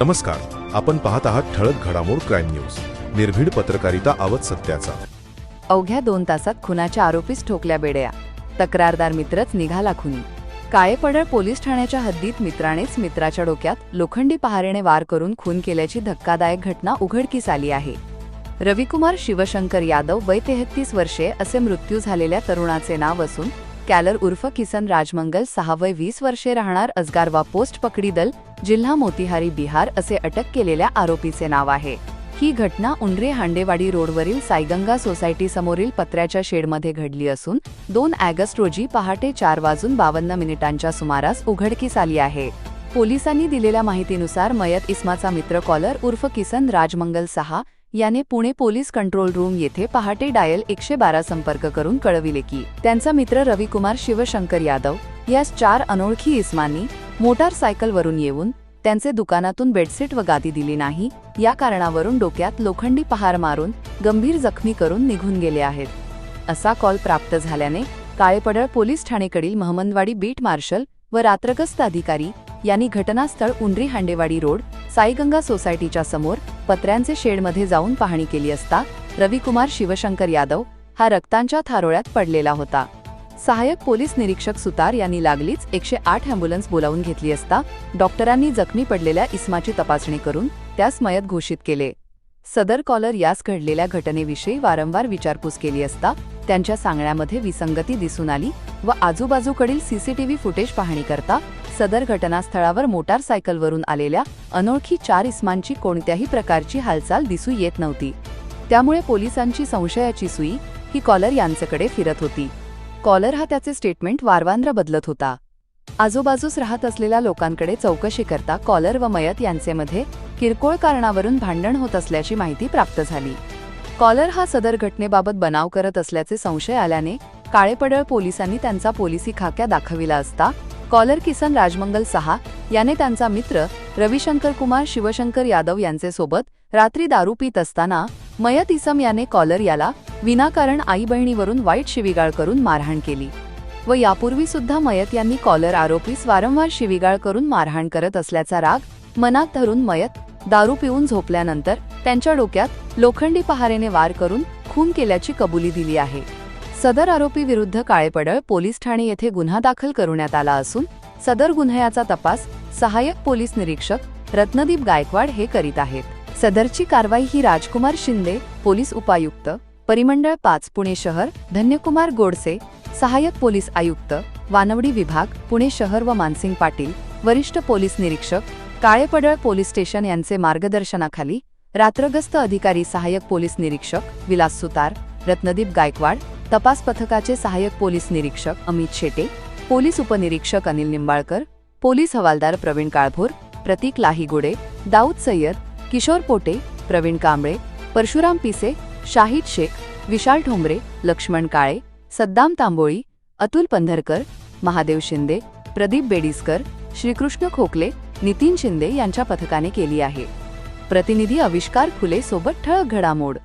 नमस्कार. आपण पाहत आहात ठळक घडामोड क्राईम न्यूज. निर्भीड पत्रकारिता आवत सत्याचा. अवघ्या दोन तासात खुनाच्या आरोपीस ठोकल्या बेड्या. तक्रारदार मित्रच निघाला खुनी. काळेपडळ पोलीस ठाण्याच्या हद्दीत मित्रानेच मित्राच्या डोक्यात लोखंडी पहारेने वार करून खून केल्याची धक्कादायक घटना उघडकीस आली आहे. रविकुमार शिवशंकर यादव वय तेहत्तीस वर्षे असे मृत्यू झालेल्या तरुणाचे नाव असून कॅलर उर्फ किसन राजमंगल सहा वय वीस वर्षे राहणार अजगारवा पोस्ट पकडी दल जिल्हा मोतिहारी बिहार असे अटक केलेल्या आरोपीचे नाव आहे. ही घटना उंडरे हांडेवाडी रोडवरील साईगंगा सोसायटी समोरील पत्र्याच्या शेडमध्ये घडली असून दोन ऑगस्ट रोजी पहाटे चार वाजून बावन्न मिनिटांच्या सुमारास उघडकीस आली आहे. पोलिसांनी दिलेल्या माहितीनुसार मयत इस्माचा मित्र कॉलर उर्फ किसन राजमंगल सहा याने पुणे पोलीस कंट्रोल रूम येथे पहाटे डायल एकशे बारा संपर्क करून कळविले की त्यांचा मित्र रविकुमार शिवशंकर यादव यास चार अनोळखी इस्मांनी मोटारसायकलवरून येऊन त्यांचे दुकानातून बेडशीट व गादी दिली नाही या कारणावरून डोक्यात लोखंडी पहार मारून गंभीर जखमी करून निघून गेले आहेत. असा कॉल प्राप्त झाल्याने काळेपडळ पोलीस ठाणेकडील महमदवाडी बीट मार्शल व रात्रगस्त अधिकारी यांनी घटनास्थळ उंडरी हांडेवाडी रोड साईगंगा सोसायटीच्या समोर पत्र्यांचे शेडमध्ये जाऊन पाहणी केली असता रविकुमार शिवशंकर यादव हा रक्तांच्या थारोळ्यात पडलेला होता. सहाय्यक पोलीस निरीक्षक सुतार यांनी लागलीच एकशे आठ अँब्युलन्स बोलावून घेतली असता डॉक्टरांनी जखमी पडलेल्या इस्माची तपासणी करून त्यास मयत घोषित केले. सदर कॉलर यास घडलेल्या घटनेविषयी वारंवार विचारपूस केली असता त्यांच्या सांगण्यामध्ये विसंगती दिसून आली व आजूबाजूकडील सीसीटीव्ही फुटेज पाहणी करता सदर घटनास्थळावर मोटारसायकलवरून आलेल्या अनोळखी चार इस्मांची कोणत्याही प्रकारची हालचाल दिसू येत नव्हती. त्यामुळे पोलिसांची संशयाची सुई ही कॉलर यांच्याकडे फिरत होती. कॉलर हा त्याचे स्टेटमेंट वारवांद्र बदलत होता. आजूबाजूस राहत असलेल्या लोकांकडे चौकशी करता कॉलर व मयत यांचेमध्ये किरकोळ कारणावरून भांडण होत असल्याची माहिती प्राप्त झाली. कॉलर हा सदर घटनेबाबत बनाव करत असल्याचे संशय आल्याने काळेपडळ पोलिसांनी त्यांचा पोलिसी खाक्या दाखविला असता कॉलर किसन राजमंगल सहा याने त्यांचा मित्र रविशंकर कुमार शिवशंकर यादव यांचे सोबत रात्री दारू पित असताना मयत इसम याने कॉलर याला विनाकारण आई बहिणीवरून वाईट शिविगाळ करून मारहाण केली व यापूर्वी सुद्धा मयत यांनी कॉलर आरोपीस वारंवार शिविगाळ करून मारहाण करत असल्याचा राग मनात धरून मयत दारू पिऊन झोपल्यानंतर त्यांच्या डोक्यात लोखंडी पहारेने वार करून खून केल्याची कबुली दिली आहे. सदर आरोपी विरुद्ध काळेपडळ पोलीस ठाणे येथे गुन्हा दाखल करण्यात आला असून सदर गुन्ह्याचा तपास सहाय्यक पोलीस निरीक्षक रत्नदीप गायकवाड हे करीत आहेत. सदरची कारवाई ही राजकुमार शिंदे पोलीस उपायुक्त परिमंडळ पाच पुणे शहर धन्यकुमार गोडसे सहाय्यक पोलीस आयुक्त वानवडी विभाग पुणे शहर व मानसिंग पाटील वरिष्ठ पोलीस निरीक्षक काळेपडळ पोलीस स्टेशन यांचे मार्गदर्शनाखाली रात्रगस्त अधिकारी सहाय्यक पोलीस निरीक्षक विलास सुतार रत्नदीप गायकवाड तपास पथकाचे सहाय्यक पोलीस निरीक्षक अमित शेटे पोलीस उपनिरीक्षक अनिल निंबाळकर पोलीस हवालदार प्रवीण काळभोर प्रतीक लाहीगुडे दाऊद सय्यद किशोर पोटे प्रवीण कांबळे परशुराम पिसे शाहिद शेख विशाल ठोंबरे लक्ष्मण काळे सद्दाम तांबोळी अतुल पंधरकर महादेव शिंदे प्रदीप बेडीसकर श्रीकृष्ण खोकले नितीन शिंदे यांच्या पथकाने केली आहे. प्रतिनिधी आविष्कार फुले सोबत ठळक घडामोड.